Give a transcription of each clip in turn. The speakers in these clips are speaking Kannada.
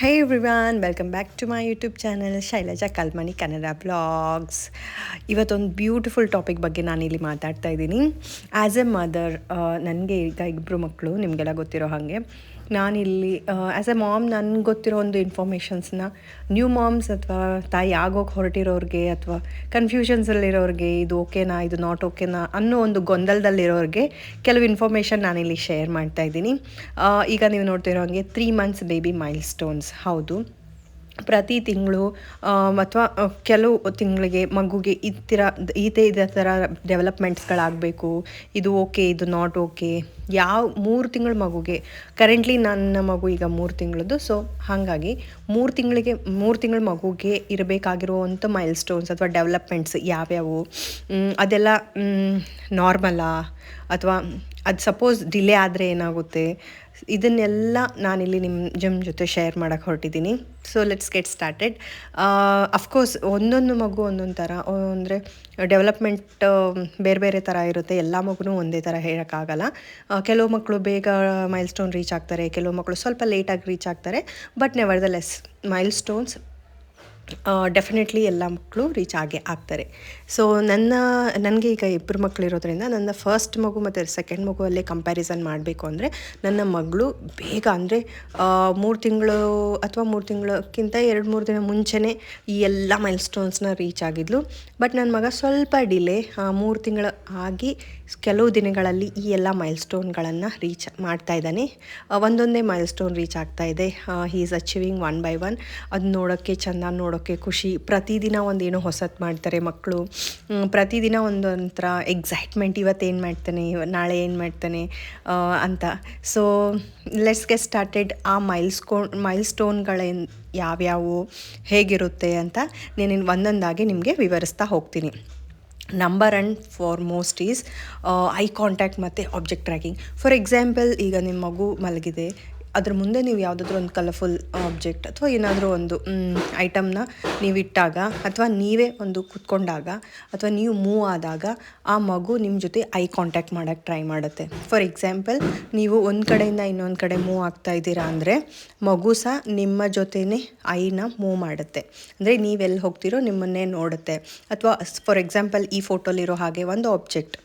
Hey everyone welcome back to my YouTube channel Shailaja Kalmani Kannada blogs ಇವತ್ತೊಂದು ಬ್ಯೂಟಿಫುಲ್ ಟಾಪಿಕ್ ಬಗ್ಗೆ ನಾನಿಲ್ಲಿ ಮಾತಾಡ್ತಾ ಇದ್ದೀನಿ. ಆ್ಯಸ್ ಎ ಮದರ್ ನನಗೆ ಈಗ ಇಬ್ಬರು ಮಕ್ಕಳು, ನಿಮಗೆಲ್ಲ ಗೊತ್ತಿರೋ ಹಾಗೆ ನಾನಿಲ್ಲಿ ಆ್ಯಸ್ ಎ ಮಾಮ್ ನನಗೆ ಗೊತ್ತಿರೋ ಒಂದು ಇನ್ಫಾರ್ಮೇಷನ್ಸ್ನ ನ್ಯೂ ಮಾಮ್ಸ್ ಅಥವಾ ತಾಯಿ ಆಗೋಕೆ ಹೊರಟಿರೋರಿಗೆ ಅಥವಾ ಕನ್ಫ್ಯೂಷನ್ಸಲ್ಲಿರೋರಿಗೆ ಇದು ಓಕೆನಾ ಇದು ನಾಟ್ ಓಕೆನಾ ಅನ್ನೋ ಒಂದು ಗೊಂದಲದಲ್ಲಿರೋರಿಗೆ ಕೆಲವು ಇನ್ಫಾರ್ಮೇಷನ್ ನಾನಿಲ್ಲಿ ಶೇರ್ ಮಾಡ್ತಾ ಇದ್ದೀನಿ. ಈಗ ನೀವು ನೋಡ್ತಿರೋ ಹಾಗೆ three months baby milestones ಹೌದು. ಪ್ರತಿ ತಿಂಗಳು ಅಥವಾ ಕೆಲವು ತಿಂಗಳಿಗೆ ಮಗುಗೆ ಥರ ಈತೆ ಇದೇ ಥರ ಡೆವಲಪ್ಮೆಂಟ್ಸ್ಗಳಾಗಬೇಕು. ಇದು ಓಕೆ, ಇದು ನಾಟ್ ಓಕೆ. ಯಾವ, ಮೂರು ತಿಂಗಳ ಮಗುಗೆ, ಕರೆಂಟ್ಲಿ ನನ್ನ ಮಗು ಈಗ ಮೂರು ತಿಂಗಳದ್ದು, ಸೊ, ಹಾಗಾಗಿ ಮೂರು ತಿಂಗಳಿಗೆ, ಮೂರು ತಿಂಗಳ ಮಗುಗೆ ಇರಬೇಕಾಗಿರುವಂಥ ಮೈಲ್ ಸ್ಟೋನ್ಸ್ ಅಥವಾ ಡೆವಲಪ್ಮೆಂಟ್ಸ್ ಯಾವ್ಯಾವು? ಅದೆಲ್ಲ ನಾರ್ಮಲಾ ಅಥವಾ, ಅದು ಸಪೋಸ್ ಡಿಲೇ ಆದರೆ ಏನಾಗುತ್ತೆ? ಇದನ್ನೆಲ್ಲ ನಾನಿಲ್ಲಿ ನಿಮ್ಮ ಜಮ್ ಜೊತೆ ಶೇರ್ ಮಾಡೋಕ್ಕೆ ಹೊರಟಿದ್ದೀನಿ so let's get started of course ಒಂದೊಂದು ಮಗು ಒಂದೊಂದು ಥರ ಅಂದರೆ ಡೆವಲಪ್ಮೆಂಟ್ ಬೇರೆ ಬೇರೆ ಥರ ಇರುತ್ತೆ. ಎಲ್ಲ ಮಗುನೂ ಒಂದೇ ಥರ ಹೇಳೋಕ್ಕಾಗಲ್ಲ. ಕೆಲವು ಮಕ್ಕಳು ಬೇಗ ಮೈಲ್ ಸ್ಟೋನ್ ರೀಚ್ ಆಗ್ತಾರೆ, ಕೆಲವು ಮಕ್ಕಳು ಸ್ವಲ್ಪ ಲೇಟಾಗಿ ರೀಚ್ ಆಗ್ತಾರೆ but nevertheless milestones definitely ಎಲ್ಲ ಮಕ್ಕಳು ರೀಚ್ ಆಗೇ ಆಗ್ತಾರೆ. ಸೊ ನನ್ನ, ನನಗೆ ಈಗ ಇಬ್ಬರು ಮಕ್ಕಳಿರೋದ್ರಿಂದ ನನ್ನ ಫಸ್ಟ್ ಮಗು ಮತ್ತು ಸೆಕೆಂಡ್ ಮಗುವಲ್ಲೇ ಕಂಪ್ಯಾರಿಸನ್ ಮಾಡಬೇಕು ಅಂದರೆ ನನ್ನ ಮಗಳು ಬೇಗ ಅಂದರೆ ಮೂರು ತಿಂಗಳು ಅಥವಾ ಮೂರು ತಿಂಗಳಕ್ಕಿಂತ ಎರಡು ಮೂರು ದಿನ ಮುಂಚೆನೇ ಈ ಎಲ್ಲ ಮೈಲ್ ಸ್ಟೋನ್ಸ್ನ ರೀಚ್ ಆಗಿದ್ಲು. ಬಟ್ ನನ್ನ ಮಗ ಸ್ವಲ್ಪ ಡಿಲೇ ಮೂರು ತಿಂಗಳು ಆಗಿ ಕೆಲವು ದಿನಗಳಲ್ಲಿ ಈ ಎಲ್ಲ ಮೈಲ್ ಸ್ಟೋನ್ಗಳನ್ನು ರೀಚ್ ಮಾಡ್ತಾ ಇದ್ದಾನೆ. ಒಂದೊಂದೇ ಮೈಲ್ ಸ್ಟೋನ್ ರೀಚ್ ಆಗ್ತಾ ಇದೆ. He is achieving one by one ಅದು ನೋಡೋಕ್ಕೆ ಚೆಂದ, ನೋಡೋಕ್ಕೆ ಖುಷಿ. ಪ್ರತಿದಿನ ಒಂದೇನೋ ಹೊಸತು ಮಾಡ್ತಾರೆ ಮಕ್ಕಳು ಪ್ರತಿದಿನ ಒಂದೊಂಥರ ಎಕ್ಸೈಟ್ಮೆಂಟ್ ಇವತ್ತೇನು ಮಾಡ್ತಾನೆ? ಇವ- ನಾಳೆ ಏನು ಮಾಡ್ತಾನೆ? ಅಂತ. ಸೊ ಲೆಟ್ಸ್ಗೆ ಸ್ಟಾರ್ಟೆಡ್ ಆ ಮೈಲ್ ಮೈಲ್ಸ್ಟೋನ್ಗಳೇನು ಮೈಲ್ ಸ್ಟೋನ್ಗಳೇನು ಯಾವ್ಯಾವು? ಹೇಗಿರುತ್ತೆ ಅಂತ ನೀನು ಒಂದೊಂದಾಗಿ ನಿಮಗೆ ವಿವರಿಸ್ತಾ ಹೋಗ್ತೀನಿ. Number and foremost is eye contact ಮತ್ತು ಆಬ್ಜೆಕ್ಟ್ ಟ್ರ್ಯಾಕಿಂಗ್ ಫಾರ್ ಎಕ್ಸಾಂಪಲ್ ಈಗ ನಿಮ್ಮ ಮಗು ಮಲಗಿದೆ. ಅದ್ರ ಮುಂದೆ ನೀವು ಯಾವುದಾದ್ರೂ ಒಂದು ಕಲರ್ಫುಲ್ ಆಬ್ಜೆಕ್ಟ್ ಅಥವಾ ಏನಾದರೂ ಒಂದು ಐಟಮ್ನ ನೀವು ಇಟ್ಟಾಗ ಅಥವಾ ನೀವೇ ಒಂದು ಕುತ್ಕೊಂಡಾಗ ಅಥವಾ ನೀವು ಮೂವ್ ಆದಾಗ ಆ ಮಗು ನಿಮ್ಮ ಜೊತೆ ಐ ಕಾಂಟ್ಯಾಕ್ಟ್ ಮಾಡೋಕ್ಕೆ ಟ್ರೈ ಮಾಡುತ್ತೆ. ಫಾರ್ ಎಕ್ಸಾಂಪಲ್ ನೀವು ಒಂದು ಕಡೆಯಿಂದ ಇನ್ನೊಂದು ಕಡೆ ಮೂವ್ ಆಗ್ತಾ ಇದ್ದೀರಾ ಅಂದರೆ ಮಗು ಸಹ ನಿಮ್ಮ ಜೊತೆನೇ ಐನ ಮೂವ್ ಮಾಡುತ್ತೆ. ಅಂದರೆ ನೀವೆಲ್ಲಿ ಹೋಗ್ತೀರೋ ನಿಮ್ಮನ್ನೇ ನೋಡುತ್ತೆ. ಅಥವಾ ಫಾರ್ ಎಕ್ಸಾಂಪಲ್ ಈ ಫೋಟೋಲಿರೋ ಹಾಗೆ ಒಂದು ಆಬ್ಜೆಕ್ಟ್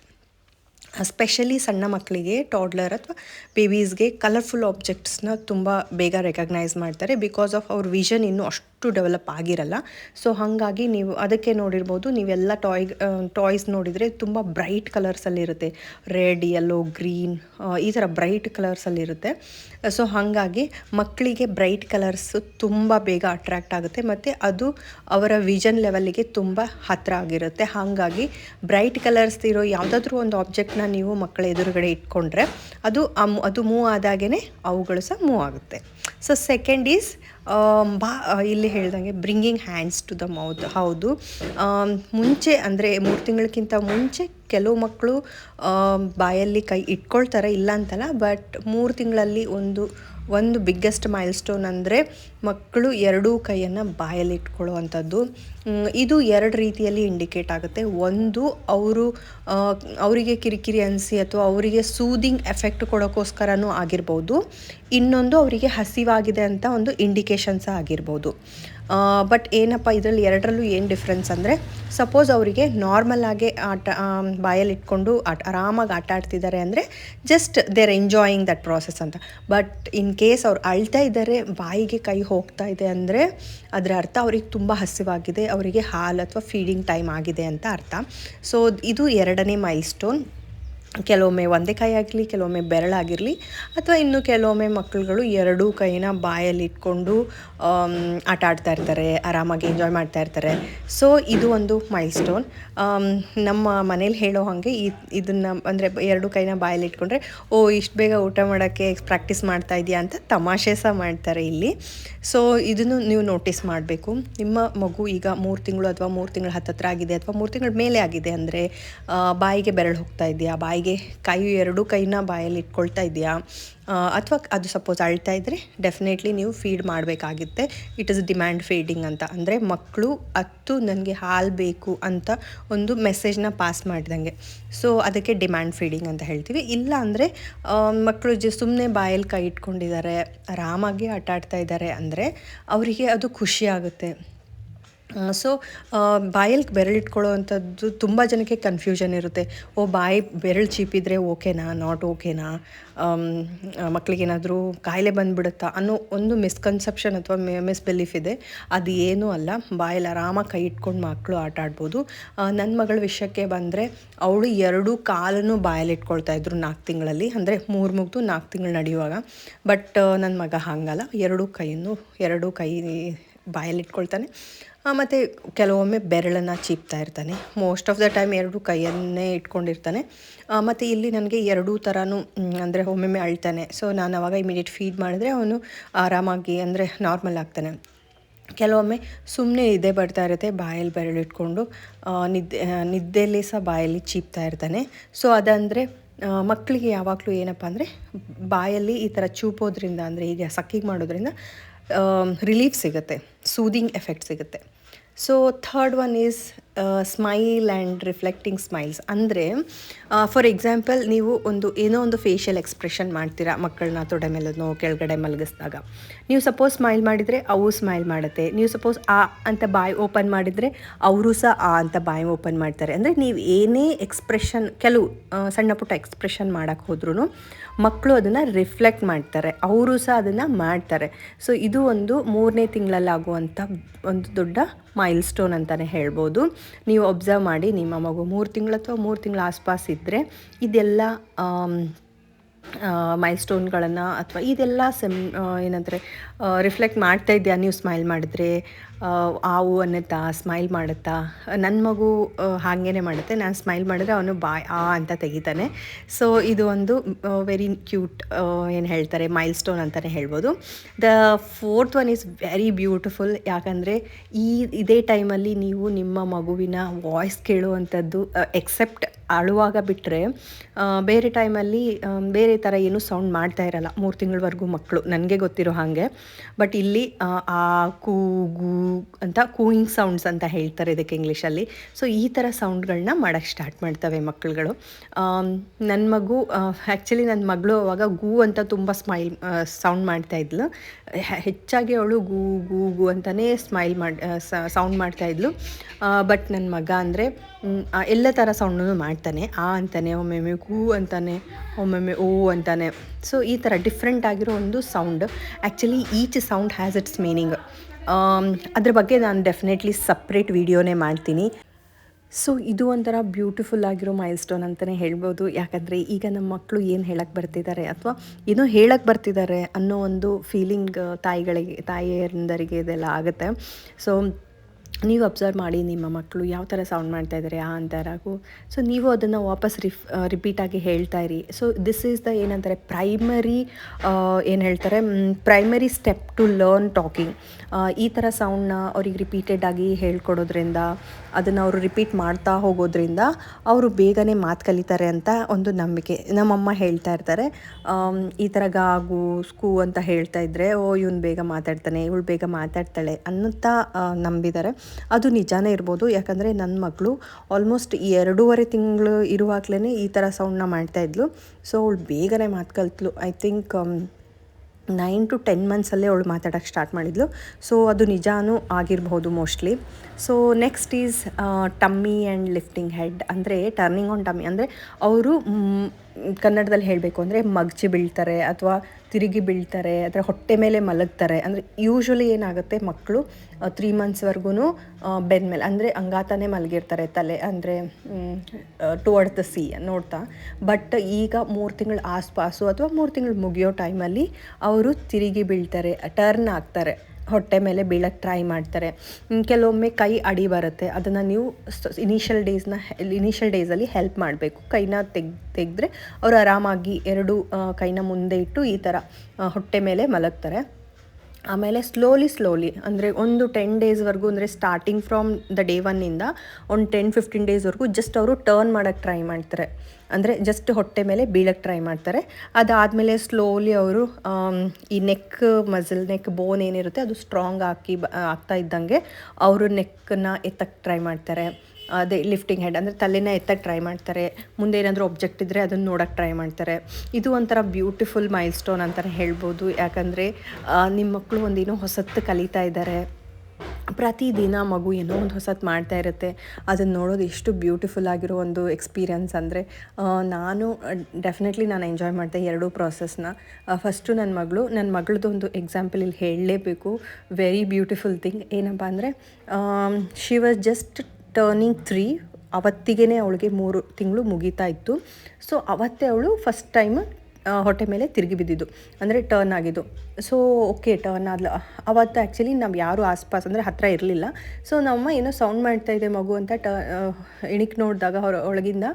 ಸ್ಪೆಷಲಿ ಸಣ್ಣ ಮಕ್ಕಳಿಗೆ ಟಾಡ್ಲರ್ ಅಥವಾ ಬೇಬೀಸ್ಗೆ ಕಲರ್ಫುಲ್ ಆಬ್ಜೆಕ್ಟ್ಸ್ನ ತುಂಬ ಬೇಗ ರೆಕಗ್ನೈಸ್ ಮಾಡ್ತಾರೆ ಬಿಕಾಸ್ ಆಫ್ ಅವ್ರ ವಿಷನ್ ಇನ್ನೂ ಅಷ್ಟು ಡೆವಲಪ್ ಆಗಿರಲ್ಲ. ಸೊ ಹಾಗಾಗಿ ನೀವು ಅದಕ್ಕೆ ನೋಡಿರ್ಬೋದು, ನೀವೆಲ್ಲ ಟಾಯ್ ಟಾಯ್ಸ್ ನೋಡಿದರೆ ತುಂಬ ಬ್ರೈಟ್ ಕಲರ್ಸಲ್ಲಿರುತ್ತೆ. ರೆಡ್, ಯೆಲ್ಲೋ, ಗ್ರೀನ್ ಈ ಥರ ಬ್ರೈಟ್ ಕಲರ್ಸಲ್ಲಿರುತ್ತೆ. ಸೊ ಹಾಗಾಗಿ ಮಕ್ಕಳಿಗೆ ಬ್ರೈಟ್ ಕಲರ್ಸ್ ತುಂಬ ಬೇಗ ಅಟ್ರ್ಯಾಕ್ಟ್ ಆಗುತ್ತೆ. ಮತ್ತು ಅದು ಅವರ ವಿಷನ್ ಲೆವೆಲ್ಗೆ ತುಂಬ ಹತ್ತಿರ ಆಗಿರುತ್ತೆ. ಹಾಗಾಗಿ ಬ್ರೈಟ್ ಕಲರ್ಸ್ ಇರೋ ಯಾವುದಾದ್ರೂ ಒಂದು ಆಬ್ಜೆಕ್ಟ್ನ ನೀವು ಮಕ್ಕಳ ಎದುರುಗಡೆ ಇಟ್ಕೊಂಡ್ರೆ ಅದು ಅದು ಮೂವ್ ಆದಾಗೇ ಅವುಗಳು ಸಹ ಮೂವ್ ಆಗುತ್ತೆ. ಸೊ ಸೆಕೆಂಡ್ ಈಸ್ ಬಾ ಇಲ್ಲಿ ಹೇಳ್ದಂಗೆ bringing hands to the mouth ಹೌದು. ಮುಂಚೆ ಅಂದರೆ ಮೂರು ತಿಂಗಳಕ್ಕಿಂತ ಮುಂಚೆ ಕೆಲವು ಮಕ್ಕಳು ಬಾಯಲ್ಲಿ ಕೈ ಇಟ್ಕೊಳ್ತಾರೆ ಇಲ್ಲ ಅಂತಲ್ಲ ಬಟ್ ಮೂರು ತಿಂಗಳಲ್ಲಿ ಒಂದು ಒಂದು ಬಿಗ್ಗೆಸ್ಟ್ ಮೈಲ್ ಸ್ಟೋನ್ ಅಂದರೆ ಮಕ್ಕಳು ಎರಡೂ ಕೈಯನ್ನು ಬಾಯಲ್ಲಿ ಇಟ್ಕೊಳ್ಳುವಂಥದ್ದು. ಇದು ಎರಡು ರೀತಿಯಲ್ಲಿ ಇಂಡಿಕೇಟ್ ಆಗುತ್ತೆ. ಒಂದು, ಅವರು ಅವರಿಗೆ ಕಿರಿಕಿರಿ ಅನಿಸಿ ಅಥವಾ ಅವರಿಗೆ ಸೂದಿಂಗ್ ಎಫೆಕ್ಟ್ ಕೊಡೋಕ್ಕೋಸ್ಕರನೂ ಆಗಿರ್ಬೋದು. ಇನ್ನೊಂದು ಅವರಿಗೆ ಹಸಿವಾಗಿದೆ ಅಂತ ಒಂದು ಇಂಡಿಕೇಶನ್ಸ ಆಗಿರ್ಬೋದು. ಬಟ್ ಏನಪ್ಪ, ಇದರಲ್ಲಿ ಎರಡರಲ್ಲೂ ಏನು ಡಿಫ್ರೆನ್ಸ್ ಅಂದರೆ ಸಪೋಸ್ ಅವರಿಗೆ ನಾರ್ಮಲ್ ಆಗಿ ಆಟ ಬಾಯಲ್ಲಿ ಇಟ್ಕೊಂಡು ಆಟ, ಆರಾಮಾಗಿ ಆಟ ಆಡ್ತಿದ್ದಾರೆ ಅಂದರೆ just they're enjoying that process ಅಂತ. ಬಟ್ ಇನ್ ಕೇಸ್ ಅವ್ರು ಅಳ್ತಾ ಇದ್ದಾರೆ, ಬಾಯಿಗೆ ಕೈ ಹೋಗ್ತಾ ಇದೆ ಅಂದರೆ, ಅದರ ಅರ್ಥ ಅವ್ರಿಗೆ ತುಂಬ ಹಸಿವಾಗಿದೆ, ಅವರಿಗೆ ಹಾಲು ಅಥವಾ ಫೀಡಿಂಗ್ ಟೈಮ್ ಆಗಿದೆ ಅಂತ ಅರ್ಥ. ಸೊ ಇದು ಎರಡನೇ ಮೈಲ್ ಸ್ಟೋನ್ ಕೆಲವೊಮ್ಮೆ ಒಂದೇ ಕೈ ಆಗಲಿ ಕೆಲವೊಮ್ಮೆ ಬೆರಳಾಗಿರಲಿ ಅಥವಾ ಇನ್ನು ಕೆಲವೊಮ್ಮೆ ಮಕ್ಕಳುಗಳು ಎರಡೂ ಕೈನ ಬಾಯಲ್ಲಿ ಇಟ್ಕೊಂಡು ಆಟ ಆಡ್ತಾ ಇರ್ತಾರೆ, ಆರಾಮಾಗಿ ಎಂಜಾಯ್ ಮಾಡ್ತಾ ಇರ್ತಾರೆ. ಸೊ ಇದು ಒಂದು ಮೈಲ್ ಸ್ಟೋನ್ ನಮ್ಮ ಮನೇಲಿ ಹೇಳೋ ಹಾಗೆ ಈ ಇದನ್ನು ಅಂದರೆ ಎರಡು ಕೈನ ಬಾಯಲ್ಲಿ ಇಟ್ಕೊಂಡ್ರೆ, ಓ, ಇಷ್ಟು ಬೇಗ ಊಟ ಮಾಡೋಕ್ಕೆ ಪ್ರಾಕ್ಟೀಸ್ ಮಾಡ್ತಾ ಇದೆಯಾ ಅಂತ ತಮಾಷೆ ಸಹ ಮಾಡ್ತಾರೆ ಇಲ್ಲಿ. ಸೊ ಇದನ್ನು ನೀವು ನೋಟಿಸ್ ಮಾಡಬೇಕು. ನಿಮ್ಮ ಮಗು ಈಗ ಮೂರು ತಿಂಗಳು ಅಥವಾ ಮೂರು ತಿಂಗಳು ಹತ್ತತ್ರ ಆಗಿದೆ ಅಥವಾ ಮೂರು ತಿಂಗಳ ಮೇಲೆ ಆಗಿದೆ ಅಂದರೆ ಬಾಯಿಗೆ ಬೆರಳು ಹೋಗ್ತಾ ಇದೆಯಾ? ಬಾಯಿಗೆ ಬಾಯಿಗೆ ಕೈ ಎರಡೂ ಕೈನ ಬಾಯಲ್ಲಿ ಇಟ್ಕೊಳ್ತಾ ಇದೆಯಾ? ಅಥವಾ ಅದು ಸಪೋಸ್ ಅಳ್ತಾ ಇದ್ದರೆ ಡೆಫಿನೆಟ್ಲಿ ನೀವು ಫೀಡ್ ಮಾಡಬೇಕಾಗುತ್ತೆ. ಇಟ್ ಇಸ್ ಡಿಮ್ಯಾಂಡ್ ಫೀಡಿಂಗ್ ಅಂತ. ಅಂದರೆ ಮಕ್ಕಳು ಅತ್ತು ನನಗೆ ಹಾಲು ಬೇಕು ಅಂತ ಒಂದು ಮೆಸೇಜ್ನ ಪಾಸ್ ಮಾಡಿದಂಗೆ. ಸೊ ಅದಕ್ಕೆ ಡಿಮ್ಯಾಂಡ್ ಫೀಡಿಂಗ್ ಅಂತ ಹೇಳ್ತೀವಿ. ಇಲ್ಲ ಅಂದರೆ ಮಕ್ಕಳು ಜ ಸುಮ್ಮನೆ ಬಾಯಲ್ಲಿ ಕೈ ಇಟ್ಕೊಂಡಿದ್ದಾರೆ, ಆರಾಮಾಗಿ ಆಟ ಆಡ್ತಾ ಇದ್ದಾರೆ ಅಂದರೆ ಅವರಿಗೆ ಅದು ಖುಷಿ ಆಗುತ್ತೆ. ಸೊ ಬಾಯಲ್ಲಿ ಬೆರಳಿಟ್ಕೊಳ್ಳೋ ಅಂಥದ್ದು ತುಂಬ ಜನಕ್ಕೆ ಕನ್ಫ್ಯೂಷನ್ ಇರುತ್ತೆ. ಓ, ಬಾಯಿ ಬೆರಳು ಚೀಪಿದ್ರೆ ಓಕೆನಾ ನಾಟ್ ಓಕೆನಾ? ಮಕ್ಕಳಿಗೇನಾದರೂ ಕಾಯಿಲೆ ಬಂದುಬಿಡುತ್ತಾ? ಅನ್ನೋ ಒಂದು ಮಿಸ್ಕನ್ಸೆಪ್ಷನ್ ಅಥವಾ ಮಿಸ್ ಬಿಲೀಫ್ ಇದೆ. ಅದು ಏನೂ ಅಲ್ಲ. ಬಾಯಲ್ಲಿ ಆರಾಮಾಗಿ ಕೈ ಇಟ್ಕೊಂಡು ಮಕ್ಕಳು ಆಟ ಆಡ್ಬೋದು. ನನ್ನ ಮಗಳ ವಿಷಯಕ್ಕೆ ಬಂದರೆ ಅವಳು ಎರಡು ಕಾಲನ್ನು ಬಾಯಲ್ಲಿ ಇಟ್ಕೊಳ್ತಾ ಇದ್ರು ನಾಲ್ಕು ತಿಂಗಳಲ್ಲಿ. ಅಂದರೆ ಮೂರು ಮುಗಿದು ನಾಲ್ಕು ತಿಂಗಳು ನಡೆಯುವಾಗ. ಬಟ್ ನನ್ನ ಮಗ ಹಾಗಲ್ಲ. ಎರಡು ಕೈಯನ್ನು, ಎರಡು ಕೈ ಬಾಯಲ್ಲಿ ಇಟ್ಕೊಳ್ತಾನೆ. ಮತ್ತು ಕೆಲವೊಮ್ಮೆ ಬೆರಳನ್ನು ಚೀಪ್ತಾ ಇರ್ತಾನೆ. ಮೋಸ್ಟ್ ಆಫ್ ದ ಟೈಮ್ ಎರಡೂ ಕೈಯನ್ನೇ ಇಟ್ಕೊಂಡಿರ್ತಾನೆ. ಮತ್ತು ಇಲ್ಲಿ ನನಗೆ ಎರಡೂ ಥರನೂ ಅಂದರೆ ಒಮ್ಮೊಮ್ಮೆ ಅಳ್ತಾನೆ. ಸೊ ನಾನು ಅವಾಗ ಇಮಿಡಿಯೇಟ್ ಫೀಡ್ ಮಾಡಿದ್ರೆ ಅವನು ಆರಾಮಾಗಿ, ಅಂದರೆ ನಾರ್ಮಲ್ ಆಗ್ತಾನೆ. ಕೆಲವೊಮ್ಮೆ ಸುಮ್ಮನೆ ಇದೆ ಬರ್ತಾ ಇರುತ್ತೆ, ಬಾಯಲ್ಲಿ ಬೆರಳಿಟ್ಕೊಂಡು ನಿದ್ದೆ ನಿದ್ದೆಯಲ್ಲಿ ಸಹ ಬಾಯಲ್ಲಿ ಚೀಪ್ತಾ ಇರ್ತಾನೆ. ಸೊ ಅದಂದರೆ ಮಕ್ಕಳಿಗೆ ಯಾವಾಗಲೂ ಏನಪ್ಪ ಅಂದರೆ, ಬಾಯಲ್ಲಿ ಈ ಥರ ಚೂಪೋದ್ರಿಂದ ಅಂದರೆ, ಈಗ ಸಕ್ಕಿಗೆ ಮಾಡೋದ್ರಿಂದ ರಿಲೀಫ್ ಸಿಗುತ್ತೆ. ಸೂದಿಂಗ್ ಎಫೆಕ್ಟ್ ಸಿಗುತ್ತೆ. So third one is smile and reflecting smiles ಅಂದರೆ ಫಾರ್ ಎಕ್ಸಾಂಪಲ್ ನೀವು ಒಂದು ಏನೋ ಒಂದು ಫೇಶಿಯಲ್ ಎಕ್ಸ್ಪ್ರೆಷನ್ ಮಾಡ್ತೀರಾ ಮಕ್ಕಳನ್ನ ತೊಡೆ ಮೇಲೋ ಕೆಳಗಡೆ ಮಲಗಿಸಿದಾಗ. ನೀವು ಸಪೋಸ್ ಸ್ಮೈಲ್ ಮಾಡಿದರೆ ಅವು ಸ್ಮೈಲ್ ಮಾಡುತ್ತೆ. ನೀವು ಸಪೋಸ್ ಆ ಅಂತ ಬಾಯಿ ಓಪನ್ ಮಾಡಿದರೆ ಅವರು ಸಹ ಆ ಅಂತ ಬಾಯಿ ಓಪನ್ ಮಾಡ್ತಾರೆ. ಅಂದರೆ ನೀವು ಏನೇ ಎಕ್ಸ್ಪ್ರೆಷನ್ ಕೆಲವು ಸಣ್ಣ ಪುಟ್ಟ ಎಕ್ಸ್ಪ್ರೆಷನ್ ಮಾಡೋಕ್ಕೆ ಹೋದ್ರೂ ಮಕ್ಕಳು ಅದನ್ನು ರಿಫ್ಲೆಕ್ಟ್ ಮಾಡ್ತಾರೆ. ಅವರು ಸಹ ಅದನ್ನು ಮಾಡ್ತಾರೆ. ಸೊ ಇದು ಒಂದು ಮೂರನೇ ತಿಂಗಳಲ್ಲಾಗುವಂಥ ಒಂದು ದೊಡ್ಡ ಮೈಲ್ ಸ್ಟೋನ್ ಅಂತಲೇ ಹೇಳ್ಬೋದು. ನೀವು ಒಬ್ಸರ್ವ್ ಮಾಡಿ ನಿಮ್ಮ ಮಗು ಮೂರು ತಿಂಗಳು ಅಥವಾ ಮೂರು ತಿಂಗಳ ಆಸ್ಪಾಸ್ ಇದ್ದರೆ ಇದೆಲ್ಲ ಮೈಲ್ ಸ್ಟೋನ್ಗಳನ್ನು ಅಥವಾ ಇದೆಲ್ಲ ಸೆಮ್ ಏನಂದರೆ ರಿಫ್ಲೆಕ್ಟ್ ಮಾಡ್ತಾ ಇದೆಯಾ ನೀವು ಸ್ಮೈಲ್ ಮಾಡಿದ್ರೆ ಆವು ಅನ್ನತ್ತಾ? ಸ್ಮೈಲ್ ಮಾಡುತ್ತಾ? ನನ್ನ ಮಗು ಹಾಗೇ ಮಾಡುತ್ತೆ. ನಾನು ಸ್ಮೈಲ್ ಮಾಡಿದ್ರೆ ಅವನು ಬಾಯ್, ಆ ಅಂತ ತೆಗಿತಾನೆ. ಸೊ ಇದು ಒಂದು ವೆರಿ ಕ್ಯೂಟ್ ಏನು ಹೇಳ್ತಾರೆ ಮೈಲ್ ಸ್ಟೋನ್ ಅಂತಲೇ ಹೇಳ್ಬೋದು. The fourth one is very beautiful ಯಾಕಂದರೆ, ಈ, ಇದೇ ಟೈಮಲ್ಲಿ ನೀವು ನಿಮ್ಮ ಮಗುವಿನ ವಾಯ್ಸ್ ಕೇಳುವಂಥದ್ದು ಎಕ್ಸೆಪ್ಟ್ ಅಳುವಾಗ ಬಿಟ್ಟರೆ ಬೇರೆ ಟೈಮಲ್ಲಿ ಬೇರೆ ಥರ ಏನು ಸೌಂಡ್ ಮಾಡ್ತಾ ಇರಲ್ಲ. ಮೂರು ತಿಂಗಳವರೆಗೂ ಮಕ್ಕಳು ನನಗೆ ಗೊತ್ತಿರೋ ಹಾಗೆ. ಬಟ್ ಇಲ್ಲಿ, ಆ ಕೂಗು ಅಂತ ಕೂಯಿಂಗ್ ಸೌಂಡ್ಸ್ ಅಂತ ಹೇಳ್ತಾರೆ ಇದಕ್ಕೆ ಇಂಗ್ಲೀಷಲ್ಲಿ. ಸೊ ಈ ಥರ ಸೌಂಡ್ಗಳನ್ನ ಮಾಡೋಕ್ಕೆ ಸ್ಟಾರ್ಟ್ ಮಾಡ್ತವೆ ಮಕ್ಕಳುಗಳು. ನನ್ನ ಮಗು ಆ್ಯಕ್ಚುಲಿ ನನ್ನ ಮಗಳು ಅವಾಗ ಗೂ ಅಂತ ತುಂಬ ಸ್ಮೈಲ್ ಸೌಂಡ್ ಮಾಡ್ತಾ ಇದ್ಲು. ಹೆಚ್ಚಾಗಿ ಅವಳು ಗೂ ಗೂ ಗೂ ಅಂತಲೇ ಸ್ಮೈಲ್ ಮಾಡಿ ಸೌಂಡ್ ಮಾಡ್ತಾಯಿದ್ಲು ಬಟ್ ನನ್ನ ಮಗ ಅಂದರೆ ಎಲ್ಲ ಥರ ಸೌಂಡನ್ನು ಮಾಡ್ತಾನೆ. ಆ ಅಂತಾನೆ ಒಮ್ಮೆ ಗೂ ಅಂತಾನೆ. ಒಮ್ಮೊಮ್ಮೆ ಓ ಅಂತಾನೆ. ಸೊ ಈ ಥರ ಡಿಫ್ರೆಂಟ್ ಆಗಿರೋ ಒಂದು sound actually each sound has its meaning ಅದ್ರ ಬಗ್ಗೆ ನಾನು ಡೆಫಿನೆಟ್ಲಿ ಸಪ್ರೇಟ್ ವೀಡಿಯೋನೇ ಮಾಡ್ತೀನಿ. ಸೊ ಇದು ಒಂಥರ ಬ್ಯೂಟಿಫುಲ್ ಆಗಿರೋ ಮೈಲ್ ಸ್ಟೋನ್ ಅಂತಲೇ ಹೇಳ್ಬೋದು. ಯಾಕಂದರೆ ಈಗ ನಮ್ಮ ಮಕ್ಕಳು ಏನು ಹೇಳಕ್ಕೆ ಬರ್ತಿದ್ದಾರೆ ಅಥವಾ ಏನೋ ಹೇಳಕ್ಕೆ ಬರ್ತಿದ್ದಾರೆ ಅನ್ನೋ ಒಂದು ಫೀಲಿಂಗ್ ತಾಯಿಗಳಿಗೆ, ತಾಯಿಯರಿಂದರಿಗೆ ಇದೆಲ್ಲ ಆಗುತ್ತೆ. ಸೊ ನೀವು ಅಬ್ಸರ್ವ್ ಮಾಡಿ ನಿಮ್ಮ ಮಕ್ಕಳು ಯಾವ ಥರ ಸೌಂಡ್ ಮಾಡ್ತಾ ಇದ್ದಾರೆ ಆ ಅಂತಾರಾಗು ಸೊ ನೀವು ಅದನ್ನು ವಾಪಸ್ ರಿಫ್ ರಿಪೀಟಾಗಿ ಹೇಳ್ತಾ ಇರಿ. ಸೊ ದಿಸ್ ಈಸ್ ದ ಏನಂತಾರೆ ಪ್ರೈಮರಿ ಏನು ಹೇಳ್ತಾರೆ primary step to learn talking ಈ ಥರ ಸೌಂಡ್ನ ಅವ್ರಿಗೆ ರಿಪೀಟೆಡ್ ಆಗಿ ಹೇಳ್ಕೊಡೋದ್ರಿಂದ, ಅದನ್ನು ಅವರು ರಿಪೀಟ್ ಮಾಡ್ತಾ ಹೋಗೋದ್ರಿಂದ ಅವರು ಬೇಗನೆ ಮಾತು ಕಲಿತಾರೆ ಅಂತ ಒಂದು ನಂಬಿಕೆ. ನಮ್ಮಮ್ಮ ಹೇಳ್ತಾ ಇರ್ತಾರೆ ಈ ಥರ ಗಾಗು ಸ್ಕೂ ಅಂತ ಹೇಳ್ತಾ ಇದ್ದರೆ ಓ, ಇವನು ಬೇಗ ಮಾತಾಡ್ತಾನೆ, ಇವಳು ಬೇಗ ಮಾತಾಡ್ತಾಳೆ ಅನ್ನುತ್ತಾ ನಂಬಿದ್ದಾರೆ. ಅದು ನಿಜಾನೇ ಇರ್ಬೋದು. ಯಾಕಂದರೆ ನನ್ನ ಮಗಳು ಆಲ್ಮೋಸ್ಟ್ ಎರಡೂವರೆ ತಿಂಗಳು ಇರುವಾಗಲೇ ಈ ಥರ ಸೌಂಡ್ನ ಮಾಡ್ತಾಯಿದ್ಲು ಸೊ ಅವಳು ಬೇಗನೆ ಮಾತು I think nine to ten ಮಂತ್ಸಲ್ಲೇ ಅವಳು ಮಾತಾಡೋಕ್ಕೆ ಸ್ಟಾರ್ಟ್ ಮಾಡಿದ್ಲು. ಸೊ ಅದು ನಿಜಾನೂ ಆಗಿರಬಹುದು mostly so next is tummy and lifting head ಅಂದರೆ ಟರ್ನಿಂಗ್ ಆನ್ ಟಮ್ಮಿ ಅಂದರೆ ಅವರು ಕನ್ನಡದಲ್ಲಿ ಹೇಳಬೇಕು ಅಂದರೆ ಮಗ್ಚಿ ಬೀಳ್ತಾರೆ ಅಥವಾ ತಿರುಗಿ ಬೀಳ್ತಾರೆ ಅಥವಾ ಹೊಟ್ಟೆ ಮೇಲೆ ಮಲಗ್ತಾರೆ. ಅಂದರೆ ಯೂಶ್ವಲಿ ಏನಾಗುತ್ತೆ ಮಕ್ಕಳು ತ್ರೀ ಮಂತ್ಸ್ವರೆಗೂ ಬೆನ್ನ ಮೇಲೆ ಅಂದರೆ ಅಂಗಾತನೇ ಮಲಗಿರ್ತಾರೆ ತಲೆ, ಅಂದರೆ ಟುವರ್ಡ್ ದ ಸಿ ನೋಡ್ತಾ. ಬಟ್ ಈಗ ಮೂರು ತಿಂಗಳ ಆಸ್ಪಾಸು ಅಥವಾ ಮೂರು ತಿಂಗಳು ಮುಗಿಯೋ ಟೈಮಲ್ಲಿ ಅವರು ತಿರುಗಿ ಬೀಳ್ತಾರೆ ಟರ್ನ್ ಆಗ್ತಾರೆ. ಹೊಟ್ಟೆ ಮೇಲೆ ಬೀಳಕ್ಕೆ ಟ್ರೈ ಮಾಡ್ತಾರೆ. ಕೆಲವೊಮ್ಮೆ ಕೈ ಅಡಿ ಬರುತ್ತೆ. ಅದನ್ನು ನೀವು ಇನಿಷಿಯಲ್ ಡೇಸ್ನ ಇನಿಷಿಯಲ್ ಡೇಸಲ್ಲಿ ಹೆಲ್ಪ್ ಮಾಡಬೇಕು. ಕೈನ ತೆಗ್, ತೆಗೆದ್ರೆ ಅವರು ಆರಾಮಾಗಿ ಎರಡು ಕೈನ ಮುಂದೆ ಇಟ್ಟು ಈ ಥರ ಹೊಟ್ಟೆ ಮೇಲೆ ಮಲಗ್ತಾರೆ. ಆಮೇಲೆ ಸ್ಲೋಲಿ ಸ್ಲೋಲಿ ಅಂದರೆ ಒಂದು ಟೆನ್ ಡೇಸ್ವರೆಗೂ ಅಂದರೆ ಸ್ಟಾರ್ಟಿಂಗ್ ಫ್ರಮ್ ದ ಡೇ ಒನ್ನಿಂದ ಒಂದು ಟೆನ್ ಫಿಫ್ಟೀನ್ ಡೇಸ್ವರೆಗೂ ಜಸ್ಟ್ ಅವರು ಟರ್ನ್ ಮಾಡೋಕ್ಕೆ ಟ್ರೈ ಮಾಡ್ತಾರೆ. ಅಂದರೆ ಜಸ್ಟ್ ಹೊಟ್ಟೆ ಮೇಲೆ ಬೀಳಕ್ಕೆ ಟ್ರೈ ಮಾಡ್ತಾರೆ. ಅದಾದಮೇಲೆ ಸ್ಲೋಲಿ ಅವರು ಈ ನೆಕ್ ಮಸಲ್ ನೆಕ್ ಬೋನ್ ಏನಿರುತ್ತೆ ಅದು ಸ್ಟ್ರಾಂಗ್ ಹಾಕಿ ಆಗ್ತಾ ಇದ್ದಂಗೆ ಅವರು ನೆಕ್ಕನ್ನು ಎತ್ತಕ್ಕೆ ಟ್ರೈ ಮಾಡ್ತಾರೆ. ಅದೇ ಲಿಫ್ಟಿಂಗ್ ಹೆಡ್ ಅಂದರೆ ತಲೆನ ಎತ್ತಕ್ಕೆ ಟ್ರೈ ಮಾಡ್ತಾರೆ. ಮುಂದೆ ಏನಾದರೂ ಒಬ್ಜೆಕ್ಟ್ ಇದ್ದರೆ ಅದನ್ನು ನೋಡೋಕ್ಕೆ ಟ್ರೈ ಮಾಡ್ತಾರೆ. ಇದು ಒಂಥರ ಬ್ಯೂಟಿಫುಲ್ ಮೈಲ್ ಸ್ಟೋನ್ ಅಂತ ಹೇಳ್ಬೋದು. ಯಾಕಂದರೆ ನಿಮ್ಮ ಮಕ್ಕಳು ಒಂದೇನೋ ಹೊಸತ್ತು ಕಲಿತಾ ಇದ್ದಾರೆ ಪ್ರತಿದಿನ ಮಗು ಏನೋ ಒಂದು ಹೊಸತು ಮಾಡ್ತಾ ಇರುತ್ತೆ. ಅದನ್ನು ನೋಡೋದು ಎಷ್ಟು ಬ್ಯೂಟಿಫುಲ್ ಆಗಿರೋ ಒಂದು ಎಕ್ಸ್ಪೀರಿಯನ್ಸ್ ಅಂದರೆ ನಾನು ಡೆಫಿನೆಟ್ಲಿ ನಾನು ಎಂಜಾಯ್ ಮಾಡಿದೆ ಎರಡೂ ಪ್ರಾಸೆಸ್ನ ಫಸ್ಟು ನನ್ನ ಮಗಳು ನನ್ನ ಮಗಳದ್ದು ಒಂದು ಎಕ್ಸಾಂಪಲ್ ಇಲ್ಲಿ ಹೇಳಲೇಬೇಕು. ವೆರಿ ಬ್ಯೂಟಿಫುಲ್ ಥಿಂಗ್ ಏನಪ್ಪ ಅಂದರೆ she was just turning three ಅವತ್ತಿಗೆ ಅವಳಿಗೆ ಮೂರು ತಿಂಗಳು ಮುಗೀತಾ ಇತ್ತು. ಸೊ ಅವತ್ತೇ ಅವಳು ಫಸ್ಟ್ ಟೈಮ್ ಹೊಟ್ಟೆ ಮೇಲೆ ತಿರುಗಿ ಬಿದ್ದಿದ್ದು. ಅಂದರೆ ಟರ್ನ್ ಆಗಿದ್ದು. ಸೊ ಓಕೆ ಟರ್ನ್ ಆದ್ಲು. ಅವತ್ತು ಆ್ಯಕ್ಚುಲಿ ನಾವು ಯಾರು ಆಸ್ಪಾಸ್ ಅಂದರೆ ಹತ್ತಿರ ಇರಲಿಲ್ಲ. ಸೊ ನಮ್ಮ ಏನೋ ಸೌಂಡ್ ಮಾಡ್ತಾ ಇದೆ ಮಗು ಅಂತ ಟ ಇಣಿಕ್ ನೋಡಿದಾಗ ಹೊರ, ಒಳಗಿಂದ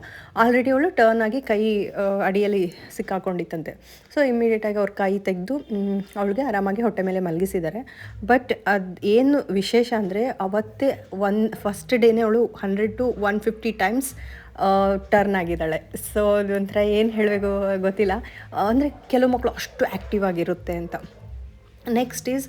ಆಲ್ರೆಡಿ ಅವಳು ಟರ್ನ್ ಆಗಿ ಕೈ ಅಡಿಯಲ್ಲಿ ಸಿಕ್ಕಾಕೊಂಡಿತ್ತಂತೆ. ಸೊ ಇಮ್ಮಿಡಿಯೇಟಾಗಿ ಅವ್ರ ಕೈ ತೆಗೆದು ಅವಳಿಗೆ ಆರಾಮಾಗಿ ಹೊಟ್ಟೆ ಮೇಲೆ ಮಲಗಿಸಿದ್ದಾರೆ. ಬಟ್ ಅದು ಏನು ವಿಶೇಷ ಅಂದರೆ ಅವತ್ತೇ ಒನ್ ಫಸ್ಟ್ ಡೇನೇ ಅವಳು hundred to one fifty times turn ಆಗಿದ್ದಾಳೆ. ಸೊ ಅದೊಂಥರ ಏನು ಹೇಳಬೇಕು ಗೊತ್ತಿಲ್ಲ. ಅಂದರೆ ಕೆಲವು ಮಕ್ಕಳು ಅಷ್ಟು ಆ್ಯಕ್ಟಿವ್ ಆಗಿರುತ್ತೆ ಅಂತ. ನೆಕ್ಸ್ಟ್ ಈಸ್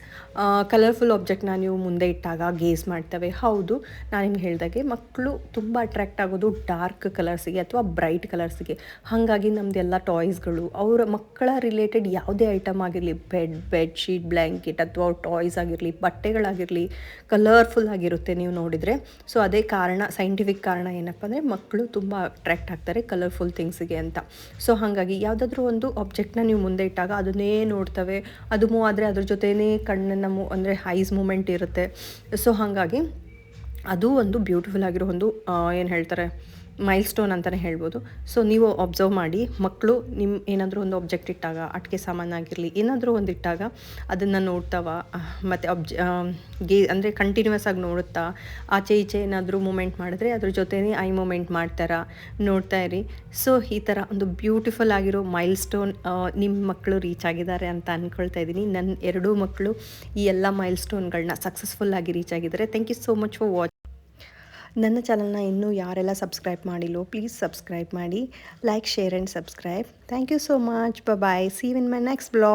ಕಲರ್ಫುಲ್ ಆಬ್ಜೆಕ್ಟ್ನ ನೀವು ಮುಂದೆ ಇಟ್ಟಾಗ ಗೇಸ್ ಮಾಡ್ತವೆ. ಹೌದು, ನಾನು ನಿಮ್ಗೆ ಹೇಳಿದಾಗೆ ಮಕ್ಕಳು ತುಂಬ ಅಟ್ರ್ಯಾಕ್ಟ್ ಆಗೋದು ಡಾರ್ಕ್ ಕಲರ್ಸಿಗೆ ಅಥವಾ ಬ್ರೈಟ್ ಕಲರ್ಸಿಗೆ ಹಾಗಾಗಿ ನಮ್ಮದೆಲ್ಲ ಟಾಯ್ಸ್ಗಳು ಅವರ ಮಕ್ಕಳ ರಿಲೇಟೆಡ್ ಯಾವುದೇ ಐಟಮ್ ಆಗಿರಲಿ ಬೆಡ್ ಬೆಡ್ಶೀಟ್ ಬ್ಲ್ಯಾಂಕೆಟ್ ಅಥವಾ ಟಾಯ್ಸ್ ಆಗಿರಲಿ, ಬಟ್ಟೆಗಳಾಗಿರಲಿ ಕಲರ್ಫುಲ್ ಆಗಿರುತ್ತೆ ನೀವು ನೋಡಿದರೆ. ಸೊ ಅದೇ ಕಾರಣ ಸೈಂಟಿಫಿಕ್ ಕಾರಣ ಏನಪ್ಪ ಅಂದರೆ ಮಕ್ಕಳು ತುಂಬ ಅಟ್ರ್ಯಾಕ್ಟ್ ಆಗ್ತಾರೆ ಕಲರ್ಫುಲ್ ಥಿಂಗ್ಸಿಗೆ ಅಂತ. ಸೊ ಹಾಗಾಗಿ ಯಾವುದಾದ್ರೂ ಒಂದು ಆಬ್ಜೆಕ್ಟ್ನ ನೀವು ಮುಂದೆ ಇಟ್ಟಾಗ ಅದನ್ನೇ ನೋಡ್ತವೆ. ಅದು ಆದರೆ ಅದ್ರ ಜೊತೆನೇ ಕಣ್ಣನ್ನು ಮೂ ಅಂದರೆ ಹೈಸ್ ಮೂಮೆಂಟ್ ಇರುತ್ತೆ. ಸೊ ಹಾಗಾಗಿ ಅದು ಒಂದು ಬ್ಯೂಟಿಫುಲ್ ಆಗಿರೋ ಒಂದು ಏನು ಹೇಳ್ತಾರೆ? ಮೈಲ್ ಸ್ಟೋನ್ ಅಂತಲೇ ಹೇಳ್ಬೋದು. ಸೊ ನೀವು ಅಬ್ಸರ್ವ್ ಮಾಡಿ ಮಕ್ಕಳು ನಿಮ್ಮ ಏನಾದರೂ ಒಂದು ಆಬ್ಜೆಕ್ಟ್ ಇಟ್ಟಾಗ ಅಟ್ಕೆ ಸಾಮಾನಾಗಿರಲಿ ಏನಾದರೂ ಒಂದು ಇಟ್ಟಾಗ ಅದನ್ನು ನೋಡ್ತಾವ ಮತ್ತು ಅಬ್ಜ ಗೇ, ಅಂದರೆ ಕಂಟಿನ್ಯೂಸ್ ಆಗಿ ನೋಡುತ್ತಾ, ಆಚೆ ಈಚೆ ಏನಾದರೂ ಮೂಮೆಂಟ್ ಮಾಡಿದ್ರೆ ಅದ್ರ ಜೊತೆನೇ ಐ ಮೂಮೆಂಟ್ ಮಾಡ್ತಾರಾ, ನೋಡ್ತಾ ಇರಿ. ಸೊ ಈ ಥರ ಒಂದು ಬ್ಯೂಟಿಫುಲ್ ಆಗಿರೋ ಮೈಲ್ ಸ್ಟೋನ್ ನಿಮ್ಮ ಮಕ್ಕಳು ರೀಚ್ ಆಗಿದ್ದಾರೆ ಅಂತ ಅಂದ್ಕೊಳ್ತಾ ಇದ್ದೀನಿ. ನನ್ನ ಎರಡೂ ಮಕ್ಕಳು ಈ ಎಲ್ಲ ಮೈಲ್ ಸ್ಟೋನ್ಗಳನ್ನ ಸಕ್ಸಸ್ಫುಲ್ಲಾಗಿ ರೀಚ್ ಆಗಿದ್ದಾರೆ. Thank you so much for watch ನನ್ನ ಚಾನಲ್ನ ಇನ್ನೂ ಯಾರೆಲ್ಲ ಸಬ್ಸ್ಕ್ರೈಬ್ ಮಾಡಿಲ್ಲೋ ಪ್ಲೀಸ್ ಸಬ್ಸ್ಕ್ರೈಬ್ ಮಾಡಿ. Like share and subscribe thank you so much bye see in my next blog